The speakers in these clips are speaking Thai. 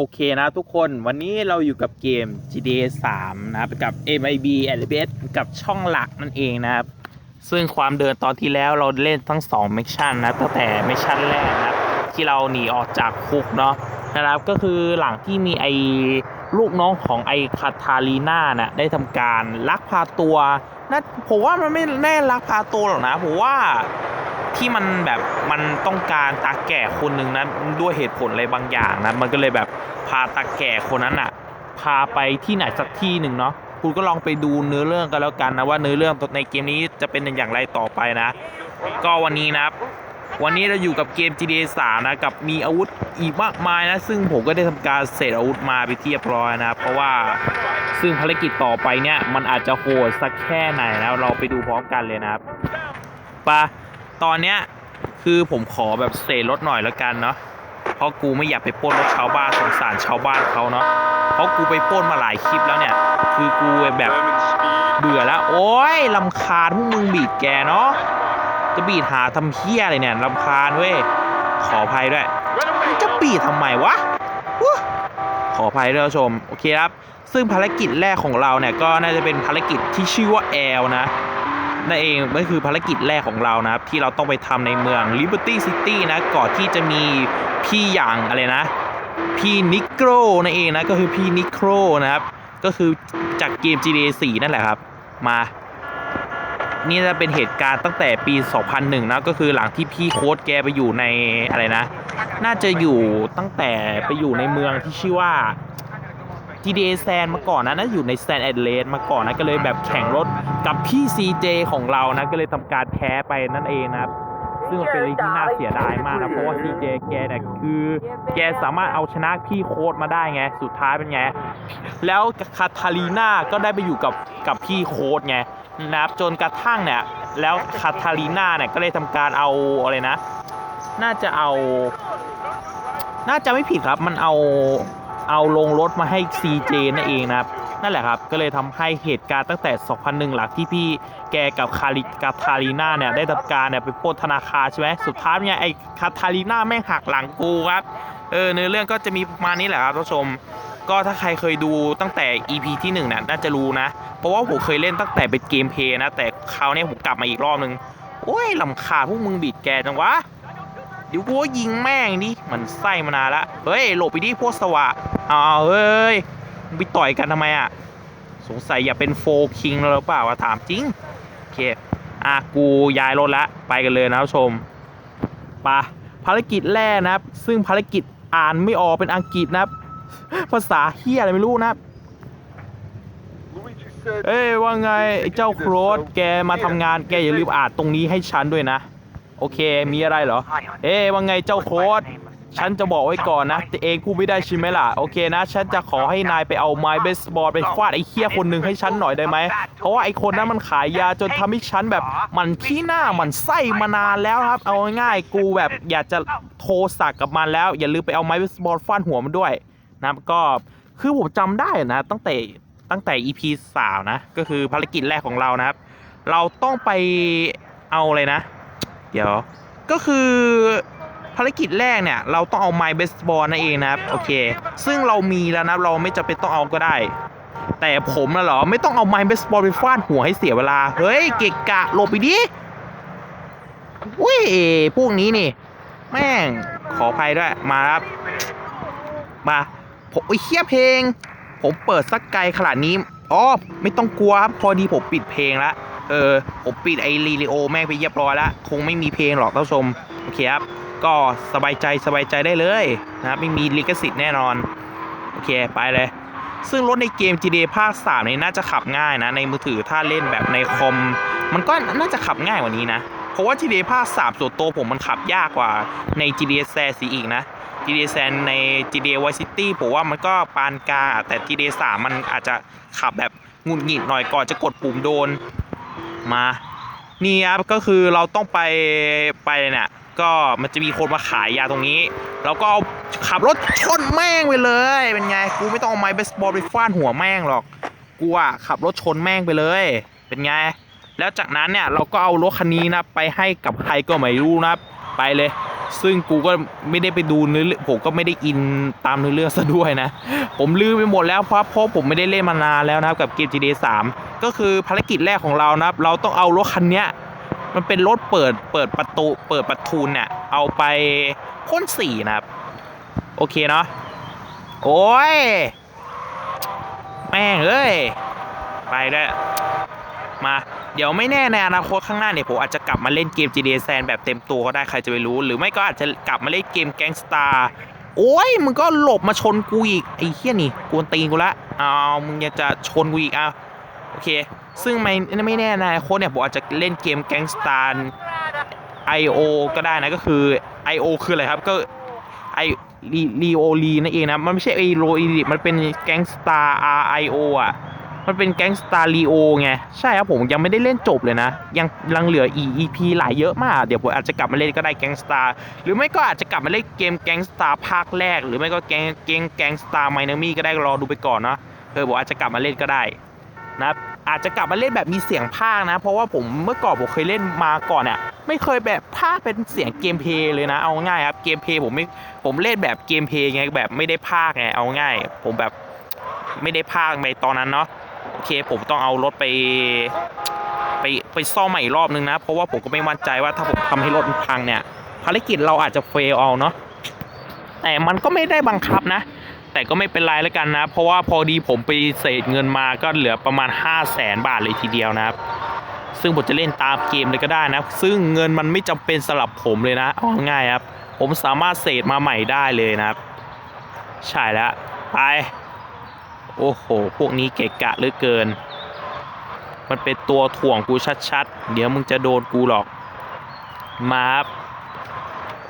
โอเคนะทุกคนวันนี้เราอยู่กับเกม GTA 3 นะครับกับ MIB a l b s กับช่องหลักนั่นเองนะครับ ซึ่งความเดินตอนที่แล้วเราเล่นทั้ง2มิชชั่นนะตั้งแต่มิชชั่นแรกนะครับ ที่เราหนีออกจากคุกเนาะนะครับก็คือหลังที่มีไอ้ลูกน้องของไอ้คาทาลีน่าน่ะได้ทำการลักพาตัวนะผมว่ามันไม่แน่ลักพาตัวหรอกนะผมว่า ที่มันแบบมันต้องการตาแก่คนหนึ่งนะด้วยเหตุผลอะไรบางอย่างนะมันก็เลยแบบพาตาแก่คนนั้นอะพาไปที่ไหนสักที่หนึ่งเนาะคุณก็ลองไปดูเนื้อเรื่องกันแล้วกันนะว่าเนื้อเรื่องในเกมนี้จะเป็นอย่างไรต่อไปนะ ก็วันนี้นะครับ วันนี้เราอยู่กับเกม GTA 3นะกับมีอาวุธอีกมากมายนะ ซึ่งผมก็ได้ทำการเสร็จอาวุธมาไปนที่เรียบร้อยนะเพราะว่าซึ่งภารกิจต่อไปเนี่ยมันอาจจะโหดสักแค่ไหนนะเราไปดูพร้อมกันเลยนะครับไปะ ตอนเนี้ยคือผมขอแบบเสรถหน่อยแล้วกันเนาะเพราะกูไม่อยากไปป้นรถชาวบ้านสงสารชาวบ้านเขาเนาะเพราะกูไปป้นมาหลายคลิปแล้วเนี่ย คือกูแบบเบื่อแล้ว โอ้ยลำคาญพวกมึงบีดแกเนาะจะบีดหาทำเฮี้ยอะไรเนี่ยลำคาญเว้ยขออภัยด้วยจะบีดทำไมวะขออภัยด้วยท่านผู้ชม โอเคครับ ซึ่งภารกิจแรกของเราเนี่ยก็น่าจะเป็นภารกิจที่ชื่อว่าแอลนะ นั่นเองนั่นคือภารกิจแรกของเรานะครับ ที่เราต้องไปทำในเมือง Liberty City นะก่อนที่จะมีพี่อย่างอะไรนะ พี่นิโครนั่นเองนะก็คือพี่นิโครนะครับ ก็คือจากเกม GTA 4 นั่นแหละครับ มานี่จะเป็นเหตุการณ์ตั้งแต่ปี 2001 นะ ก็คือหลังที่พี่โค้ดแกไปอยู่ในอะไรนะ น่าจะอยู่ตั้งแต่ไปอยู่ในเมืองที่ชื่อว่า GTA แซนมาก่อนนะน่าจะอยู่ในแซนแอดเลสมาก่อนนะก็เลยแบบแข่งรถกับพี่ CJ ของเรานะก็เลยทำการแพ้ไปนั่นเองนะครับซึ่งมันเป็นเรื่องที่น่าเสียดายมากนะเพราะว่า CJ แกเนี่ยคือ แกสามารถเอาชนะพี่โค้ดมาได้ไง สุดท้ายเป็นไง แล้วคาทาลีนาก็ได้ไปอยู่กับกับพี่โค้ดไงนะครับจนกระทั่งเนี่ยแล้วคาทาลีนาเนี่ยก็เลยทำการเอาอะไรนะ น่าจะเอา น่าจะไม่ผิดครับมันเอา เอาลงรถมาให้ CJ นั่นเองนะครับ นั่นแหละครับ ก็เลยทำให้เหตุการณ์ตั้งแต่ 2001 หลังที่พี่แกกับคาริกาทาลีน่าเนี่ยได้ทำการเนี่ยไปปล้นธนาคารใช่ไหมสุดท้ายเนี่ยไอ้คาทาลีน่าแม่งหักหลังกูครับ เออเนื้อเรื่องก็จะมีประมาณนี้แหละครับท่านผู้ชมก็ถ้าใครเคยดูตั้งแต่ EP ที่1เนี่ยน่าจะรู้นะ เพราะว่าผมเคยเล่นตั้งแต่เป็นเกมเพย์นะ แต่คราวนี้ผมกลับมาอีกรอบนึง โอ้ยลำคาพวกมึงบีดแกจังวะ เดี๋ยวกูว่ายิงแม่งดิมันไส้มานานละเฮ้ยหลบไปดิพวกสวะเอาเอาเฮ้ยมึงไปต่อยกันทำไมอะสงสัยอย่าเป็นโฟคิงแล้วหรือเปล่าวะถามจริงโอเคอะกูย้ายรถละไปกันเลยนะท่านผู้ชมปะภารกิจแรกนะครับ ซึ่งภารกิจอ่านไม่ออกเป็นอังกฤษนะครับ ภาษาเฮียอะไรไม่รู้นะครับเอ้ยว่าไงเจ้าโครสแกมาทำงานแกอย่าลืมอ่านตรงนี้ให้ฉันด้วยนะ โอเค มีอะไรเหรอ เอ้ยว่าไงเจ้าโครสฉันจะบอกไว้ก่อนนะเองพูดไม่ได้ใช่ไหมล่ะ โอเคนะ ฉันจะขอให้นายไปเอาไม้เบสบอลไปฟาดไอ้เคี้ยคนหนึ่งให้ฉันหน่อยได้ไหม เพราะว่าไอ้คนนั้นมันขายยาจนทำให้ฉันแบบมันขี้หน้ามันไส้มานานแล้วครับ เอาง่ายๆกูแบบอยากจะโทรสักกับมันแล้ว อย่าลืมไปเอาไม้เบสบอลฟาดหัวมันด้วยนะก็คือผมจำได้นะ ตั้งแต่ตั้งแต่ EP สาวนะ ก็คือภารกิจแรกของเรานะครับ เราต้องไปเอาอะไรนะ เดี๋ยว ก็คือภารกิจแรกเนี่ย เราต้องเอาไม้เบสบอลนั่นเองนะครับโอเค ซึ่งเรามีแล้วนะเราไม่จำเป็นต้องเอาก็ได้ แต่ผมนะเหรอไม่ต้องเอาไม้เบสบอลไปฟาดหัวให้เสียเวลา เฮ้ยเกะกะหลบไปดิอุ้ยพวกนี้นี่ แม่งขออภัยด้วยมาครับมาผมไอ้เคียเพลง ผมเปิดสักไกลขนาดนี้อ๋อไม่ต้องกลัวครับพอดีผมปิดเพลงแล้ว เออผมปิดไอรีลิโอแม่งไปเรียบร้อยแล้วคงไม่มีเพลงหรอกท่านชม โอเคครับ ก็สบายใจสบายใจได้เลยนะครับ ไม่มีลิขสิทธิ์แน่นอน โอเค ไปเลย ซึ่งรถในเกม GTA ภาค3นี่น่าจะขับง่ายนะ ในมือถือถ้าเล่นแบบในคอม มันก็น่าจะขับง่ายกว่านี้นะ เพราะว่า GTA ภาค3ส่วนตัวผมมันขับยากกว่าใน GTA แซสีอีกนะ GTA แซนใน GTA Vice City ผมว่ามันก็ปานกลางแต่ GTA 3มันอาจจะขับแบบงุดหงิดหน่อยก่อนจะกดปุ่มโดน มา นี่ครับก็คือเราต้องไปไปเนี่ยก็มันจะมีคนมาขายยาตรงนี้แล้วก็ขับรถชนแม่งไปเลยเป็นไงกูไม่ต้องเอาไม้เบสบอลไปฟาดหัวแม่งหรอกกูอะขับรถชนแม่งไปเลย เป็นไงแล้วจากนั้นเนี่ยเราก็เอารถคันนี้นะไปให้กับใครก็ไม่รู้นะไปเลย ซึ่งกูก็ไม่ได้ไปดูเนื้อเรื่องผมก็ไม่ได้อินตามเนื้อเรื่องซะด้วยนะ ผมลืมไปหมดแล้วเพราะเพราะผมไม่ได้เล่นมานานแล้วนะครับกับเกม GTA 3 ก็คือภารกิจแรกของเรานะครับ เราต้องเอารถคันเนี้ยมันเป็นรถเปิดเปิดประตูเปิดประตูเนี่ยเอาไปพ่นสีนะครับ โอเคเนาะโอ้ย แม่งเอ้ย ไปได้มา เดี๋ยวไม่แน่ในอนาคตข้างหน้าเนี่ยผมอาจจะกลับมาเล่นเกม GTA San แบบเต็มตัวก็ได้ใครจะไปรู้ หรือไม่ก็อาจจะกลับมาเล่นเกมแก๊งสตาร์โอ้ยมึงก็หลบมาชนกูอีกไอ้เหี้ยนี่กวนตีนกูละเอามึงอยังจะชนกูอีกอะโอเค ซึ่งไม่ไม่แน่ในะโค้ดเนี่ยผมอาจจะเล่นเกมแก๊งสตาร์ IO ก็ได้นะก็คือ IO คืออะไรครับก็ไอรีรีโอลีนั่นเองนะมันไม่ใช่ไอโรอีดิมันเป็นแก๊งสตาร์ R I O อะ มันเป็นแก๊งสตาร์รีโอไง ใช่ครับผมยังไม่ได้เล่นจบเลยนะ ยังยังเหลืออี EP หลายเยอะมาก เดี๋ยวผมอาจจะกลับมาเล่นก็ได้แก๊งสตาร์หรือไม่ก็อาจจะกลับมาเล่นเกมแก๊งสตาร์ภาคแรก หรือไม่ก็แก๊งแก๊งแก๊งสตาร์ไมเนอร์มี่ก็ได้รอดูไปก่อนเนาะเออผมอาจจะกลับมาเล่นก็ได้นะอาจจะกลับมาเล่นแบบมีเสียงภาคนะ เพราะว่าผมเมื่อก่อนผมเคยเล่นมาก่อนเนี่ยไม่เคยแบบภาคเป็นเสียงเกมเพย์เลยนะ เอาง่ายครับเกมเพย์ผมไม่ผมเล่นแบบเกมเพย์ไงแบบไม่ได้ภาคไงเอาง่าย ผมแบบไม่ได้ภาคในตอนนั้นเนาะ โอเคผมต้องเอารถไป ไปไปซ่อมใหม่อีกรอบนึงนะ เพราะว่าผมก็ไม่มั่นใจว่าถ้าผมทำให้รถมันพังเนี่ย ภารกิจเราอาจจะเฟลเอาเนาะแต่มันก็ไม่ได้บังคับนะ แต่ก็ไม่เป็นไรแล้วกันนะ เพราะว่าพอดีผมไปเศษเงินมาก็เหลือประมาณ 5 0 0แสนบาทเลยทีเดียวนะครับ ซึ่งผมจะเล่นตามเกมเลยก็ได้นะ ซึ่งเงินมันไม่จำเป็นสำหรับผมเลยนะเอาง่ายครับ ผมสามารถเศษมาใหม่ได้เลยนะครับ ใช่แล้วไป โอ้โห พวกนี้เกะกะเหลือเกิน มันเป็นตัวถ่วงกูชัดๆ เดี๋ยวมึงจะโดนกูหรอก มาครับ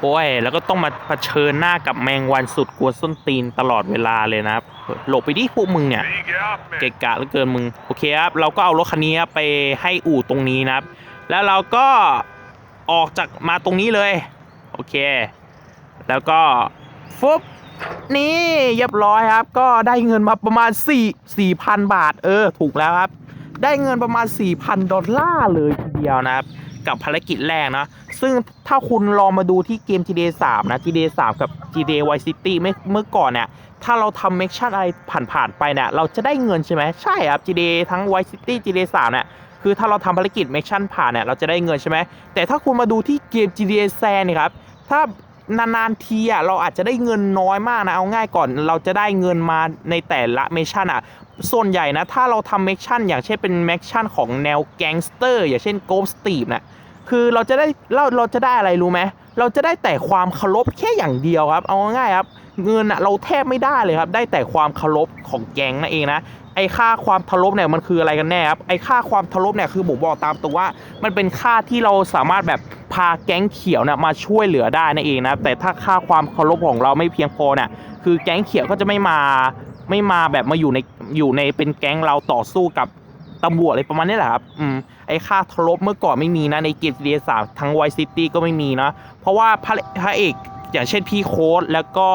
โอ้ย แล้วก็ต้องมาเผชิญหน้ากับแมงวันสุดกวนส้นตีนตลอดเวลาเลยนะครับ หลบไปดิพวกมึงเนี่ย เกะกะเหลือเกินมึง โอเคครับ เราก็เอารถคันนี้ไปให้อู่ตรงนี้นะครับ แล้วเราก็ออกจากมาตรงนี้เลย โอเค แล้วก็ฟุบ นี่เรียบร้อยครับ ก็ได้เงินมาประมาณ 4 4,000 บาท เออ ถูกแล้วครับ ได้เงินประมาณ 4,000 ดอลลาร์เลยทีเดียวนะครับ กับภารกิจแรกนะ ซึ่งถ้าคุณลองมาดูที่เกม GTA 3 นะ GTA 3 กับ GTA Vice City เมื่อเมื่อก่อนเนี่ย ถ้าเราทำเมคชั่นอะไรผ่านๆไปเนี่ย เราจะได้เงินใช่ไหม ใช่ครับ GTA ทั้ง Vice City GTA 3 เนี่ยคือถ้าเราทำภารกิจเมคชั่นผ่านเนี่ยเราจะได้เงินใช่ไหมแต่ถ้าคุณมาดูที่เกม GTA San นี่ครับถ้า นานๆทีอะเราอาจจะได้เงินน้อยมากนะเอาง่ายก่อนเราจะได้เงินมาในแต่ละเมชชั่นอะส่วนใหญ่นะถ้าเราทำเมชชั่นอย่างเช่นเป็นเมชชั่นของแนวแก๊งสเตอร์อย่างเช่นโกลสตีฟนะคือเราจะได้เราเราจะได้อะไรรู้ไหมเราจะได้แต่ความเคารพแค่อย่างเดียวครับ เอาง่ายครับ เงินอะเราแทบไม่ได้เลยครับ ได้แต่ความเคารพของแก๊งนั่นเองนะไอค่าความเคารพเนี่ยมันคืออะไรกันแน่ครับไอค่าความเคารพเนี่ยคือผมบอกตามตัวว่า มันเป็นค่าที่เราสามารถแบบพาแก๊งเขียวนี่ยมาช่วยเหลือได้นั่นเองนะแต่ถ้าค่าความเคารพของเราไม่เพียงพอเนี่ยคือแก๊งเขียวก็จะไม่มาไม่มาแบบมาอยู่ในอยู่ในเป็นแก๊งเราต่อสู้กับตำรวจอะไรประมาณนี้แหละครับ อืม ไอ้ค่าเคารพเมื่อก่อนไม่มีนะ ในเกม GTA 3ทั้ง Vice City ก็ไม่มีนะ เพราะว่าพระพระเอก อย่างเช่นพี่โค้ดแล้วก็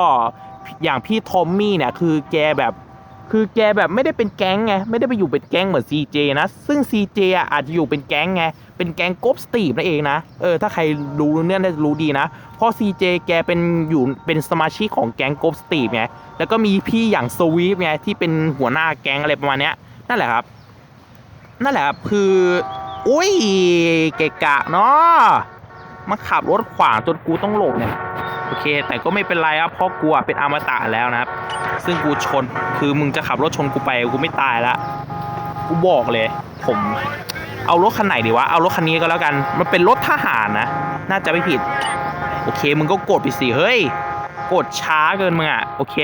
อย่างพี่ทอมมี่เนี่ยคือแกแบบคือแกแบบไม่ได้เป็นแก๊งไงไม่ได้ไปอยู่เป็นแก๊งเหมือน CJ นะซึ่ง CJ อะอาจจะอยู่เป็นแก๊งไงเป็นแก๊งกบสตีฟนั่นเองนะเออถ้าใครรู้เนี่ยน่าจะรู้ดีนะเพราะ CJ แกเป็นอยู่เป็นสมาชิกของแก๊งกบสตีฟไงแล้วก็มีพี่อย่างสวีฟไงที่เป็นหัวหน้าแก๊งอะไรประมาณเนี้ยนั่นแหละครับ นั่นแหละครับคืออุ้ยเกะกะเนาะมาขับรถขวางจนกูต้องหลบเนี่ย โอเค แต่ก็ไม่เป็นไรครับเพราะกูอะเป็นอมตะแล้วนะครับ ซึ่งกูชนคือมึงจะขับรถชนกูไปกูไม่ตายละกูบอกเลย ผมเอารถคันไหนดีวะ เอารถคันนี้ก็แล้วกัน มันเป็นรถทหารนะ น่าจะไม่ผิด โอเค มึงก็กดไปสิ เฮ้ย กดช้าเกินมึงอะโอเค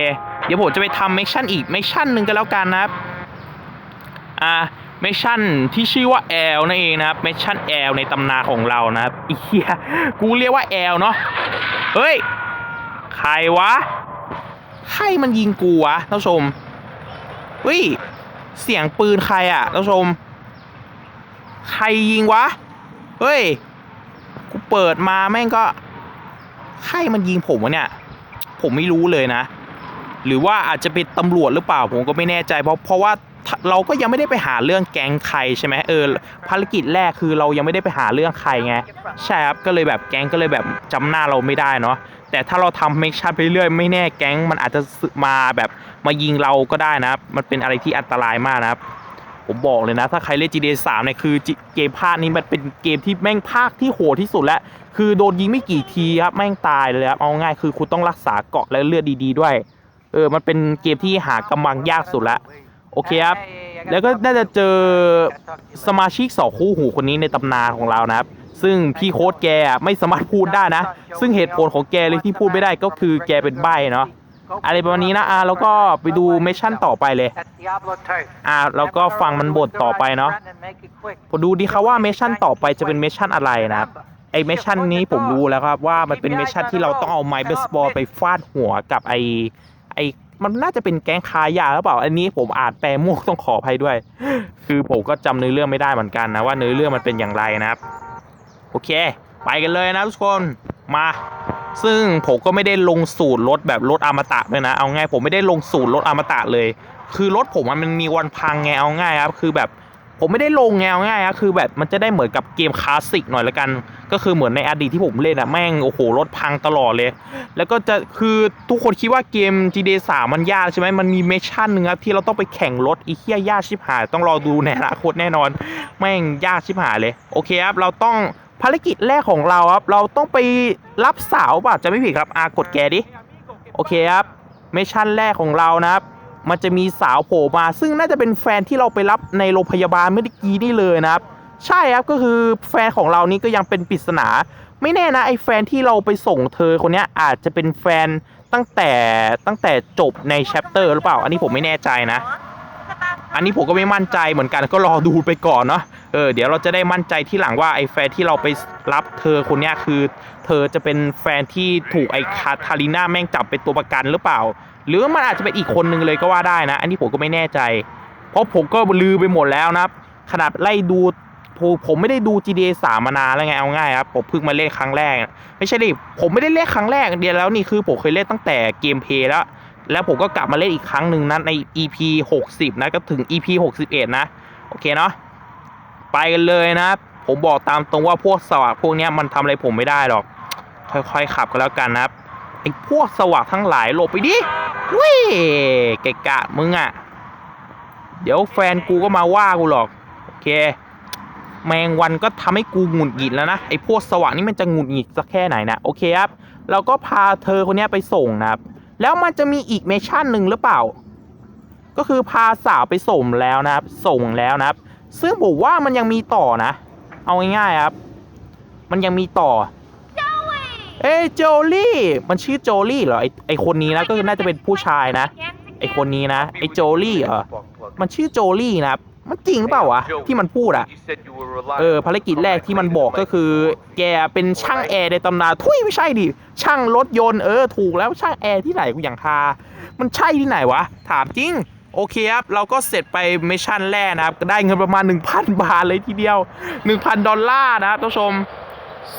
เดี๋ยวผมจะไปทำเมคชั่นอีกเมคชั่นหนึ่งก็แล้วกันนะครับ อ่า เมชชั่นที่ชื่อว่าแอลนั่นเองนะครับเมชชั่นแอลในตำนานของเรานะครับอีเหี้ยกูเรียกว่าแอลเนาะเฮ้ย ใครวะ ใครมันยิงกูวะท่านผู้ชมเฮ้ย เสียงปืนใครอะท่านผู้ชม ใครยิงวะ เฮ้ย กูเปิดมาแม่งก็ ใครมันยิงผมวะเนี่ย ผมไม่รู้เลยนะ หรือว่าอาจจะเป็นตำรวจหรือเปล่าผมก็ไม่แน่ใจเพราะเพราะว่า เราก็ยังไม่ได้ไปหาเรื่องแก๊งใครใช่ไหมเออภารกิจแรกคือเรายังไม่ได้ไปหาเรื่องใครไงใช่ครับก็เลยแบบแก๊งก็เลยแบบจำหน้าเราไม่ได้เนาะแต่ถ้าเราทำเมคชั่นไปเรื่อยไม่แน่แก๊งมันอาจจะมาแบบมายิงเราก็ได้นะครับ มันเป็นอะไรที่อันตรายมากนะครับ ผมบอกเลยนะ ถ้าใครเล่น GTA 3เนี่ยคือเกมภาคนี้มันเป็นเกมที่แม่งภาคที่โหดที่สุดแล้ว คือโดนยิงไม่กี่ทีครับแม่งตายเลยครับเอาง่ายคือคุณต้องรักษาเกาะและเลือดดี ๆ ด้วย เออมันเป็นเกมที่หากำลังยากสุดละ โอเคครับ แล้วก็น่าจะเจอสมาชิกสองคู่หูคนนี้ในตำนานของเรานะครับ ซึ่งพี่โค้ดแกอะไม่สามารถพูดได้นะ ซึ่งเหตุผลของแกเลยที่พูดไม่ได้ก็คือแกเป็นใบ้เนาะอะไรประมาณนี้นะอะแล้วก็ไปดูเมชชั่นต่อไปเลย อะแล้วก็ฟังมันบทต่อไปเนาะผมดูดีครับว่าเมชชั่นต่อไปจะเป็นเมชชั่นอะไรนะครับไอเมชชั่นนี้ผมรู้แล้วครับว่ามันเป็นเมชชั่นที่เราต้องเอาไม้เบสบอลไปฟาดหัวกับไอ ไอมันน่าจะเป็นแก๊งคายาหรือเปล่า อันนี้ผมอาจแปลมั่วต้องขออภัยด้วย คือผมก็จำเนื้อเรื่องไม่ได้เหมือนกันนะว่าเนื้อเรื่องมันเป็นอย่างไรนะครับ โอเค ไปกันเลยนะทุกคนมา ซึ่งผมก็ไม่ได้ลงสูตรรถแบบรถอมตะเลยนะ เอาง่ายผมไม่ได้ลงสูตรรถอมตะเลย คือรถผมมันมีวันพังไงเอาง่ายครับ คือแบบ ผมไม่ได้ลงไงเอาง่ายครับคือแบบมันจะได้เหมือนกับเกมคลาสสิกหน่อยละกัน ก็คือเหมือนในอดีตที่ผมเล่นอะแม่งโอ้โหรถพังตลอดเลย แล้วก็จะคือทุกคนคิดว่าเกม GTA 3มันยากใช่ไหมมันมีเมชชั่นหนึ่งครับที่เราต้องไปแข่งรถอีเคียยากชิบหายต้องรอดูในอนาคตแน่นอน แม่งยากชิบหายเลยโอเคครับเราต้องภารกิจแรกของเราครับ เราต้องไปรับสาวป่ะจะไม่ผิดครับอากดแกดิโอเคครับเมชชั่นแรกของเรานะครับ มันจะมีสาวโผล่มา ซึ่งน่าจะเป็นแฟนที่เราไปรับในโรงพยาบาลเมื่อกี้นี่เลยนะครับ ใช่ครับก็คือแฟนของเรานี่ก็ยังเป็นปริศนา ไม่แน่นะไอ้แฟนที่เราไปส่งเธอคนนี้อาจจะเป็นแฟนตั้งแต่ตั้งแต่จบในแชปเตอร์หรือเปล่า อันนี้ผมไม่แน่ใจนะ อันนี้ผมก็ไม่มั่นใจเหมือนกันก็รอดูไปก่อนเนาะเออเดี๋ยวเราจะได้มั่นใจที่หลังว่าไอ้แฟนที่เราไปรับเธอคนนี้คือ เธอจะเป็นแฟนที่ถูกไอ้คาทาริน่าแม่งจับเป็นตัวประกันหรือเปล่า หรือมันอาจจะเป็นอีกคนนึงเลยก็ว่าได้นะ อันนี้ผมก็ไม่แน่ใจ เพราะผมก็ลือไปหมดแล้วนะขนาดไล่ดูผมผมไม่ได้ดู GTA 3 มานานแล้วไงเอาง่ายครับผมเพิ่งมาเล่นครั้งแรก ไม่ใช่ดิผมไม่ได้เล่นครั้งแรกเดียวแล้วนี่คือผมเคยเล่นตั้งแต่เกมเพลย์แล้ว แล้วผมก็กลับมาเล่นอีกครั้งหนึ่งนะใน EP 60 นะก็ถึง EP 61 นะ โอเคเนาะไปกันเลยนะ ผมบอกตามตรงว่าพวกสวะพวกนี้มันทำอะไรผมไม่ได้หรอก ค่อยๆขับกันแล้วกันนะครับ ไอ้พวกสวะทั้งหลายหลบไปดิเวิเกะกะมึงอะ่ะ เดี๋ยวแฟนกูก็มาว่ากูหรอก โอเค แมงวันก็ทำให้กูหงุดหงิดแล้วนะ ไอ้พวกสวะนี่มันจะหงุดหงิดสักแค่ไหนนะ โอเคครับ เราก็พาเธอคนนี้ไปส่งนะครับ แล้วมันจะมีอีกเมชชั่นหนึ่งหรือเปล่า ก็คือพาสาวไปส่งแล้วนะครับ ส่งแล้วนะครับ ซึ่งผมว่ามันยังมีต่อนะ เอาง่ายๆครับ มันยังมีต่อ เอ้ยโจลี่มันชื่อโจลี่เหรอไอไอคนนี้นะก็น่าจะเป็นผู้ชายนะ ไอคนนี้นะไอโจลี่เหรอมันชื่อโจลี่นะมันจริงหรือเปล่าวะที่มันพูดอะเออภารกิจแรกที่มันบอกก็คือ แกเป็นช่างแอร์ในตำนานทุยไม่ใช่ดิช่างรถยนต์เออถูกแล้วช่างแอร์ที่ไหนกูอย่างคามันใช่ที่ไหนวะ ถามจริงโอเคครับ เราก็เสร็จไปมิชชั่นแรกนะครับก็ได้เงินประมาณ 1,000 บาทเลยทีเดียว 1,000 ดอลลาร์นะครับท่านผู้ชม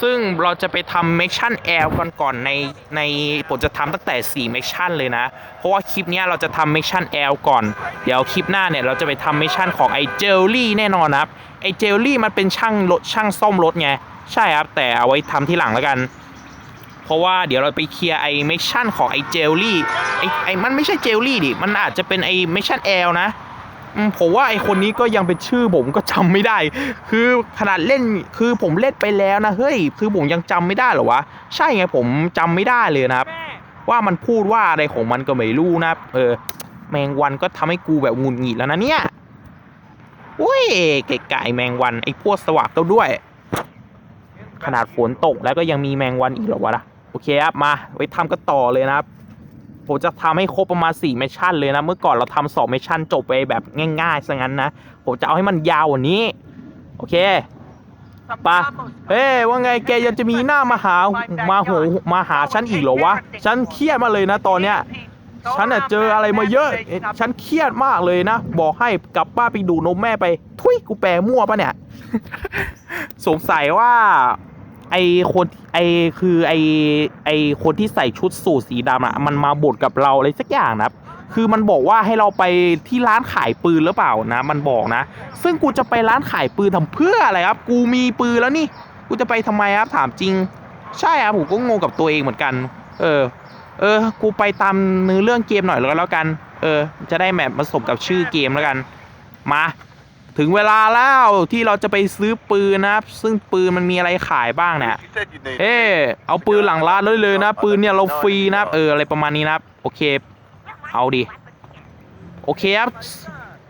ซึ่งเราจะไปทำมิชชั่นแอลก่อนก่อนในในผมจะทำตั้งแต่4มิชชั่นเลยนะ เพราะว่าคลิปนี้เราจะทำมิชชั่นแอลก่อน เดี๋ยวคลิปหน้าเนี่ยเราจะไปทำมิชชั่นของไอเจลลี่แน่นอนครับ ไอเจลลี่มันเป็นช่างรถช่างซ่อมรถไง ใช่ครับ แต่เอาไว้ทำที่หลังแล้วกัน เพราะว่าเดี๋ยวเราไปเคลียร์ไอ้มิชชั่นของไอ้เจลลี่ไอ้ไอ้มันไม่ใช่เจลลี่ดิ มันอาจจะเป็นไอ้มิชชั่นแอลนะ ผมว่าไอคนนี้ก็ยังเป็นชื่อผมก็จำไม่ได้ คือขนาดเล่นคือผมเล่นไปแล้วนะเฮ้ยคือผมยังจำไม่ได้เหรอวะใช่ไงผมจำไม่ได้เลยนะครับ ว่ามันพูดว่าอะไรของมันก็ไม่รู้นะเออ แมงวันก็ทำให้กูแบบงุดหงิดแล้วนะเนี่ยอุ้ยเก๋ไก่แมงวันไอพวกสวักเจ้าด้วย ขนาดฝนตกแล้วก็ยังมีแมงวันอีกเหรอวะนะโอเคครับมา ไปทำกันต่อเลยนะครับ ผมจะทำให้ครบประมาณ4เมชชั่นเลยนะ เมื่อก่อนเราทำสองเมชชั่นจบไปแบบง่ายๆซะงั้นนะ ผมจะเอาให้มันยาวกว่านี้ โอเคปะเฮ้ยว่าไงแกยังจะมีหน้ามาหามาโหมาหาฉันอีกเหรอวะ ฉันเครียดมาเลยนะตอนเนี้ย ฉันน่ะเจออะไรมาเยอะเอ๊ะฉันเครียดมากเลยนะ บอกให้กลับบ้านไปดูนมแม่ไป ทุยกูแปลมั่วปะเนี่ย สงสัยว่า ไอคนไอคือไอไอคนที่ใส่ชุดสูทสีดำอะมันมาบดกับเราอะไรสักอย่างนะครับ คือมันบอกว่าให้เราไปที่ร้านขายปืนหรือเปล่านะ มันบอกนะ ซึ่งกูจะไปร้านขายปืนทำเพื่ออะไรครับ กูมีปืนแล้วนี่ กูจะไปทำไมครับถามจริง ใช่ครับผมก็งงกับตัวเองเหมือนกัน เออ เออ กูไปตามเนื้อเรื่องเกมหน่อยแล้วกัน เออ จะได้แมทผสมกับชื่อเกมแล้วกัน มา ถึงเวลาแล้วที่เราจะไปซื้อปืนนะครับ ซึ่งปืนมันมีอะไรขายบ้างเนี่ยเออเอาปืนหลังร้านเลยเลยนะ ปืนเนี่ยเราฟรีนะครับเอออะไรประมาณนี้นะครับ โอเค เอาดิ โอเคครับ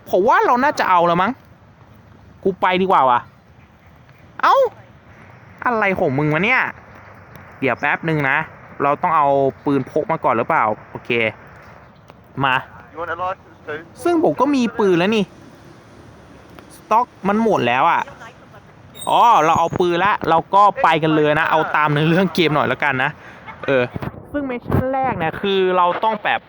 ผมว่าเราน่าจะเอาแล้วมั้ง กูไปดีกว่าวะเอ้า อะไรของมึงวะเนี่ย เดี๋ยวแป๊บหนึ่งนะ เราต้องเอาปืนพกมาก่อนหรือเปล่า โอเค มา ซึ่งผมก็มีปืนแล้วนี่ ต็อกมันหมดแล้วอะ่ะอ๋อเราเอาปืนละเราก็ไปกันเลยนะ เอาตามในเรื่องเกมหน่อยแล้วกันนะ เออ ซึ่งเมชชั่นแรกเนี่ยคือเราต้องแบบ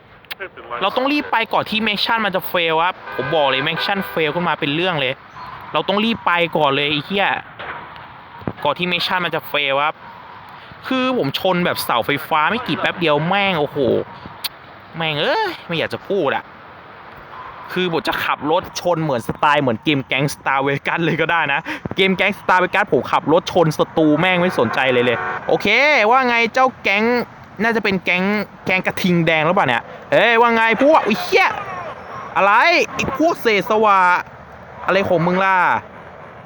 เราต้องรีบไปก่อนที่เมชชั่นมันจะเฟลครับผมบอกเลยเมชชั่นเฟลขึ้นมาเป็นเรื่องเลย เราต้องรีบไปก่อนเลยไอ้เหี้ยก่อนที่เมชชั่นมันจะเฟลครับคือผมชนแบบเสาไฟฟ้าไม่กี่แป๊บเดียวแม่งโอ้โห แม่งเอ้ยไม่อยากจะพูดอะ คือผมจะขับรถชนเหมือนสไตล์เหมือนเกมแก๊งสตาร์เวกัสเลยก็ได้นะ เกมแก๊งสตาร์เวกัสผมขับรถชนศัตรูแม่งไม่สนใจเลยเลย โอเค ว่าไงเจ้าแก๊งน่าจะเป็นแก๊งแก๊งกระทิงแดงหรือเปล่าเนี่ยเอ้ยว่าไงพวกไอ้เหี้ยอะไรไอ้พวกเศษสวะอะไรของมึงล่ะ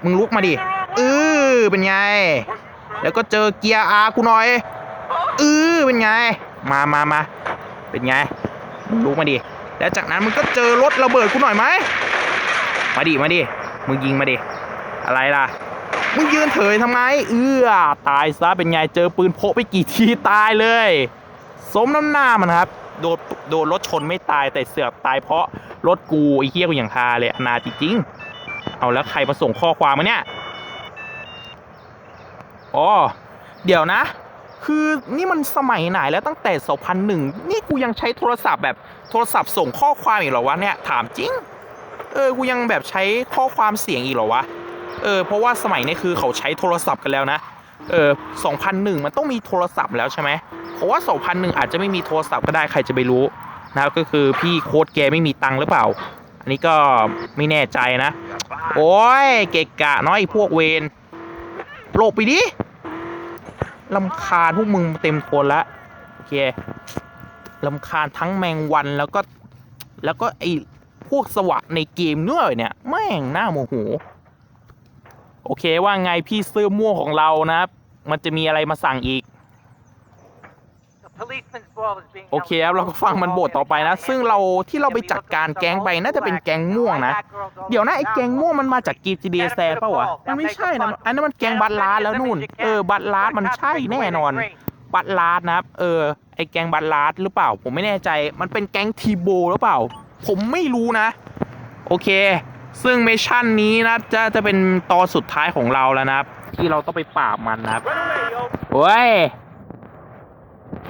มึงลุกมาดิเออเป็นไง แล้วก็เจอเกียร์อากูหน่อยเออเป็นไง มามามาเป็นไงมึงลุกมาดิ แล้วจากนั้นมึงก็เจอรถระเบิดกูหน่อยไหมมาดิมาดิมึงยิงมาดิอะไรล่ะมึงยืนเถยทำไม เอื้อตายซะเป็นไงเจอปืนโพไปกี่ทีตายเลย สมน้ำหน้ามันครับโดนโดนรถชนไม่ตายแต่เสือกตายเพราะรถกูไอ้เหี้ยกูอย่างฮาเลยนาจริงเอาแล้วใครมาส่งข้อความมาเนี่ยอ๋อเดี๋ยวนะ คือนี่มันสมัยไหนแล้วตั้งแต่ 2001 นี่กูยังใช้โทรศัพท์แบบโทรศัพท์ส่งข้อความอีกเหรอวะเนี่ยถามจริง เออกูยังแบบใช้ข้อความเสียงอีกเหรอวะ เออเพราะว่าสมัยนี้คือเขาใช้โทรศัพท์กันแล้วนะ เออ2001 มันต้องมีโทรศัพท์แล้วใช่ไหมเพราะว่า 2001 อาจจะไม่มีโทรศัพท์ก็ได้ใครจะไปรู้นะครับก็คือพี่โค้ดแกไม่มีตังค์หรือเปล่า อันนี้ก็ไม่แน่ใจนะ โอ้ยเกะกะน้อยพวกเวนหลบไปดิ ลำคาญพวกมึงเต็มคนละโอเคลำคาญทั้งแมงวันแล้วก็ แล้วก็ไอพวกสวะในเกมด้วยเนี่ย แม่งหน้าโมโหโอเคว่าไงพี่เสื้อม่วงของเรานะครับ มันจะมีอะไรมาสั่งอีก โอเคครับเราก็ฟังมันบทต่อไปนะ ซึ่งเราที่เราไปจัดการแก๊งไปน่าจะเป็นแก๊งม่วงนะ เดี๋ยวนะไอ้แก๊งม่วงมันมาจากกีจีดีแซนเปล่าวะมันไม่ใช่นะอันนั้นมันแก๊งบัตลาดแล้วนู่น เออบัตลาดมันใช่แน่นอน บัตลาดนะครับ เออไอ้แก๊งบัตลาดหรือเปล่า ผมไม่แน่ใจ มันเป็นแก๊งทีโบหรือเปล่า ผมไม่รู้นะ โอเค ซึ่งเมชชั่นนี้นะจะจะเป็นตอนสุดท้ายของเราแล้วนะครับ ที่เราต้องไปปราบมันนะครับโอ้ย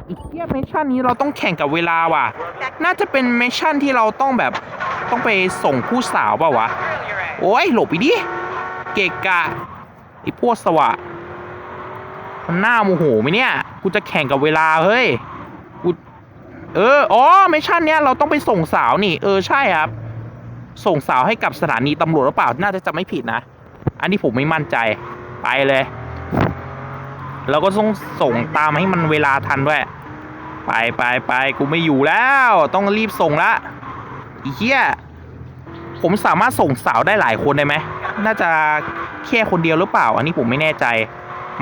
อีกเทียเมชชั่นนี้เราต้องแข่งกับเวลาว่ะ น่าจะเป็นเมชชั่นที่เราต้องแบบต้องไปส่งผู้สาวเปล่าวะ โอ้ยหลบไปดิ เกะกะไอ้พวกสวะมันหน้าโมโหไหมเนี่ย กูจะแข่งกับเวลาเฮ้ย กู เออ อ๋อ เมชชั่นเนี้ยเราต้องไปส่งสาวนี่ เออ ใช่ครับ ส่งสาวให้กับสถานีตำรวจหรือเปล่า น่าจะจำไม่ผิดนะ อันนี้ผมไม่มั่นใจ ไปเลย เราก็ต้องส่งตามให้มันเวลาทันด้วย ไปไปไปกูไม่อยู่แล้ว ต้องรีบส่งละอีเหี้ยผมสามารถส่งสาวได้หลายคนได้ไหม น่าจะแค่คนเดียวหรือเปล่า อันนี้ผมไม่แน่ใจ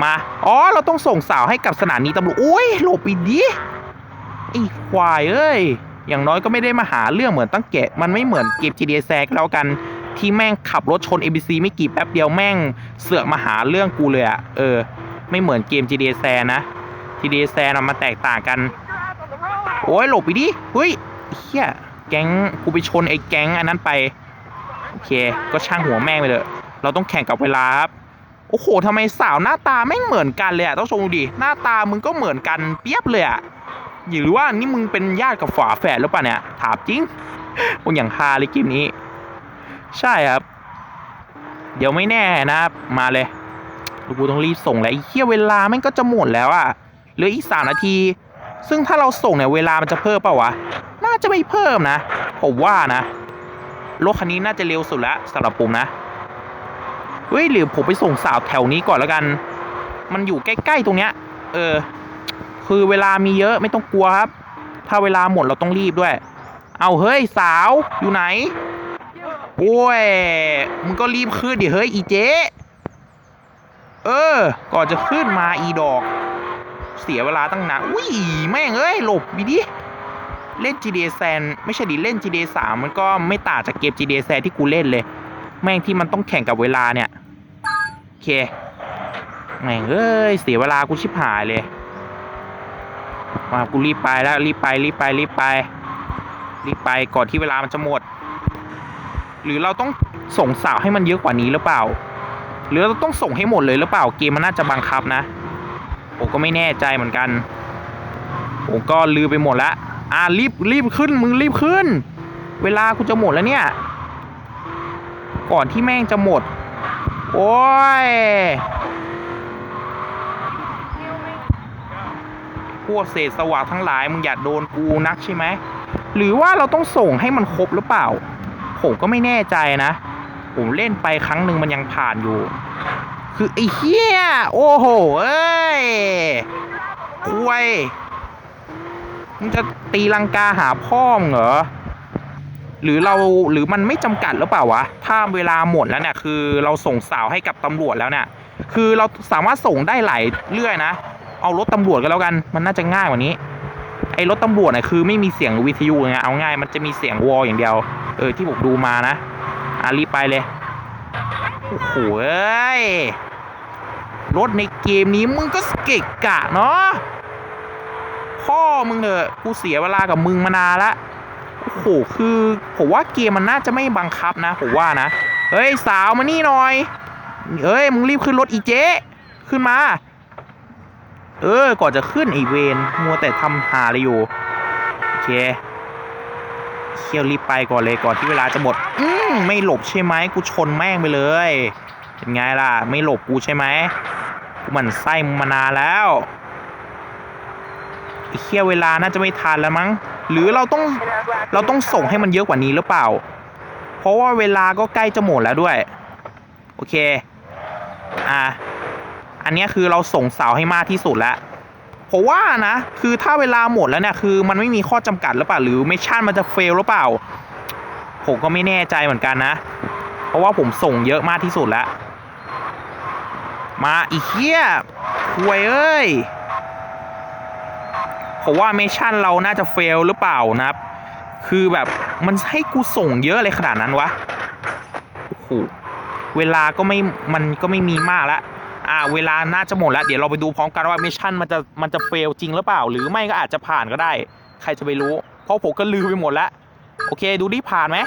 มา อ๋อ เราต้องส่งสาวให้กับสถานีตำรวจโอ้ยหลบไปดิไอ้ควายเอ้ย อย่างน้อยก็ไม่ได้มาหาเรื่องเหมือนตั้งแกะมันไม่เหมือนเกม GTA แซกแล้วกัน ที่แม่งขับรถชน ABC ไม่กี่แป๊บเดียวแม่งเสือกมาหาเรื่องกูเลยอะเออ ไม่เหมือนเกม GTA แซนะ GTA แซนมันแตกต่างกัน โอ้ยหลบไปดิเฮ้ยเฮียแก๊งกูไปชนไอ้แก๊งอันนั้นไป โอเค ก็ช่างหัวแม่งไปเลยเราต้องแข่งกับเวลาครับโอ้โหทำไมสาวหน้าตาไม่งเหมือนกันเลยอะต้องชมดูดิ หน้าตามึงก็เหมือนกันเปียบเลยอะหรือว่านี่มึงเป็นญาติกับฝาแฝดหรือเปล่าเนี่ย ถามจริงมึงอย่างฮาเลยเกมนี้ ใช่ครับ เดี๋ยวไม่แน่นะครับ มาเลย กูต้องรีบส่งแล้วไอ้เหี้ยเวลาแม่งก็จะหมดแล้วอะเหลืออีกสามนาที ซึ่งถ้าเราส่งเนี่ยเวลามันจะเพิ่มเปล่าวะ น่าจะไม่เพิ่มนะ ผมว่านะ รถคันนี้น่าจะเร็วสุดล้วสำหรับผมนะ เฮ้ยหรือผมไปส่งสาวแถวนี้ก่อนแล้วกัน มันอยู่ใกล้ๆตรงเนี้ย เออ คือเวลามีเยอะไม่ต้องกลัวครับ ถ้าเวลาหมดเราต้องรีบด้วย เอาเฮ้ยสาวอยู่ไหนโอ้ย มึงก็รีบขึ้นดิเฮ้ยอีเจ๊ เออ ก่อนจะขึ้นมาอีดอก เสียเวลาตั้งนานอุ้ยแม่งเอ้ยหลบวิดิเล่น GTA San ไม่ใช่ดิเล่น GTA 3มันก็ไม่ต่างจากเกม GTA San ที่กูเล่นเลย แม่งที่มันต้องแข่งกับเวลาเนี่ยโอเคแม่งเอ้ยเสียเวลากูชิบหายเลยมากูรีบไปแล้วรีบไปรีบไปรีบไปรีบไปก่อนที่เวลามันจะหมด หรือเราต้องส่งสาวให้มันเยอะกว่านี้หรือเปล่า หรือเราต้องส่งให้หมดเลยหรือเปล่าเกมมันน่าจะบังคับนะผมก็ไม่แน่ใจเหมือนกันผมก็ลืมไปหมดล้วอ่ารีบรีบขึ้นมึงรีบขึ้น เวลากูจะหมดแล้วเนี่ย ก่อนที่แม่งจะหมด โอ้ยพวกเศษสวะทั้งหลายมึงอย่าโดนกูนักใช่ไหมหรือว่าเราต้องส่งให้มันครบหรือเปล่า ผมก็ไม่แน่ใจนะ ผมเล่นไปครั้งหนึ่งมันยังผ่านอยู่ คือไอ้เหี้ย โอ้โห เอ้ยควยมึงจะตีลังกาหาพ่อมเหรอ หรือเราหรือมันไม่จำกัดหรือเปล่าวะ ถ้าเวลาหมดแล้วเนี่ย คือเราส่งสาวให้กับตำรวจแล้วเนี่ย คือเราสามารถส่งได้หลายเรื่อยนะ เอารถตำรวจก็แล้วกัน มันน่าจะง่ายกว่านี้ ไอ้รถตำรวจเนี่ยคือไม่มีเสียงวิทยุไงเอาง่าย มันจะมีเสียงวอลอย่างเดียว เออที่ผมดูมานะ อะรีไปเลย โอ้โหเอ้ยรถในเกมนี้มึงก็เกะกะเนาะ พ่อมึงเถอะ กูเสียเวลากับมึงมานานละ โอ้โห คือผมว่าเกมมันน่าจะไม่บังคับนะ ผมว่านะ เฮ้ย สาวมานี่หน่อย เฮ้ย มึงรีบขึ้นรถอีเจ๊ขึ้นมา เออ ก่อนจะขึ้นไอเวน มัวแต่ทำหาอะไรอยู่ โอเค เคี่ยวรีบไปก่อนเลยก่อนที่เวลาจะหมด อืมไม่หลบใช่ไหมกูชนแม่งไปเลย เป็นไงล่ะ ไม่หลบกูใช่ไหมกูมันไส้มานานแล้วเคี่ยวเวลาน่าจะไม่ทันแล้วมั้ง หรือเราต้องเราต้องส่งให้มันเยอะกว่านี้หรือเปล่า เพราะว่าเวลาก็ใกล้จะหมดแล้วด้วย โอเค อะอันนี้คือเราส่งเสาให้มากที่สุดแล้ว ผมว่านะ คือถ้าเวลาหมดแล้วเนี่ยคือมันไม่มีข้อจำกัดหรือเปล่า หรือมิชชั่นมันจะเฟลหรือเปล่า ผมก็ไม่แน่ใจเหมือนกันนะ เพราะว่าผมส่งเยอะมากที่สุดแล้ว มาอีกเหี้ยควยเอ้ยผมว่ามิชชั่นเราน่าจะเฟลหรือเปล่านะครับ คือแบบมันให้กูส่งเยอะเลยขนาดนั้นวะโอ้โหเวลาก็ไม่มันก็ไม่มีมากแล้ว อ่าเวลาน่าจะหมดแล้ว เดี๋ยวเราไปดูพร้อมกันว่ามิชชั่นมันจะมันจะเฟลจริงหรือเปล่า หรือไม่ก็อาจจะผ่านก็ได้ ใครจะไปรู้ เพราะผมก็ลืมไปหมดแล้ว โอเค ดูดิผ่านไหม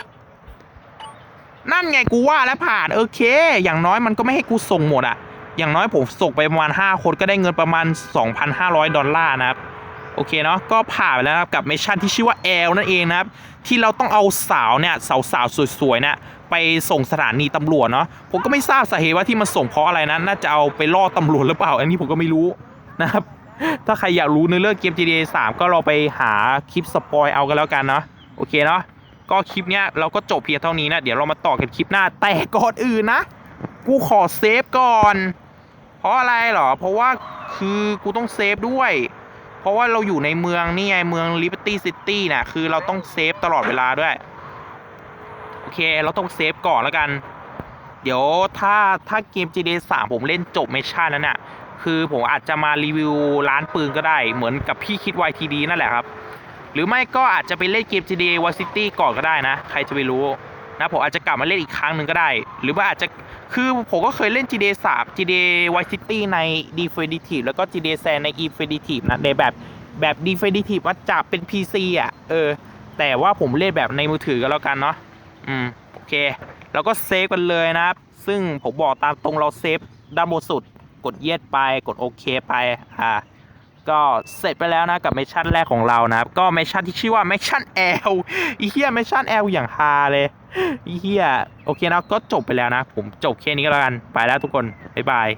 นั่นไงกูว่าแล้วผ่านโอเค อย่างน้อยมันก็ไม่ให้กูส่งหมดอะอย่างน้อยผมส่งไปประมาณ 5 คนก็ได้เงินประมาณ 2,500 ดอลลาร์นะครับ อเคเนาะก็ผ่านไปแล้วนะครับกับมิชชั่นที่ชื่อว่าแอลนั่นเองนะครับที่เราต้องเอาสาวเนี่ยสาวๆสวยๆเนี่ยไปส่งสถานีตำรวจเนาะผมก็ไม่ทราบสาเหตุว่าที่มันส่งเพราะอะไรนะน่าจะเอาไปล่อตำรวจหรือเปล่า อันนี้ผมก็ไม่รู้นะครับถ้าใครอยากรู้ในเรื่องเกม GTA 3 ก็เราไปหาคลิปสปอยเอากันแล้วกันเนาะโอเคเนาะก็คลิปเนี้ยเราก็จบเพียงเท่านี้นะเดี๋ยวเรามาต่อกันคลิปหน้าแต่ก่อนอื่นนะ กูขอเซฟก่อน เพราะอะไรเหรอ เพราะว่าคือกูต้องเซฟด้วย เพราะว่าเราอยู่ในเมืองนี่ไงเมือง Liberty City น่ะคือเราต้องเซฟตลอดเวลาด้วย โอเค เราต้องเซฟก่อนแล้วกัน เดี๋ยวถ้าถ้าเกม GTA 3 ผมเล่นจบมิชชั่นนั้นน่ะ คือผมอาจจะมารีวิวร้านปืนก็ได้ เหมือนกับพี่คิด YTD นั่นแหละครับ หรือไม่ก็อาจจะไปเล่นเกม GTA Vice City ก่อนก็ได้นะ ใครจะไปรู้ นะผมอาจจะกลับมาเล่นอีกครั้งหนึ่งก็ได้ หรือว่าอาจจะคือผมก็เคยเล่น GTA 3 GTA Vice City ใน Definitive แล้วก็ GTA San ใน Infinitive นะในแบบแบบ Definitive ว่าจะเป็น PC อะเออ แต่ว่าผมเล่นแบบในมือถือก็แล้วกันเนาะอืมโอเค แล้วก็เซฟกันเลยนะครับ ซึ่งผมบอกตามตรงเราเซฟด้านบนสุด กดเย็ดไปกดโอเคไปอ่า ก็เสร็จไปแล้วนะกับมิชชั่นแรกของเรานะครับ ก็มิชชั่นที่ชื่อว่ามิชชั่นแอลอีเฮียมิชชั่นแอลอย่างฮาเลยอีเฮียโอเคนะก็จบไปแล้วนะ ผมจบแค่นี้ก็แล้วกัน ไปแล้วทุกคน บ๊ายบาย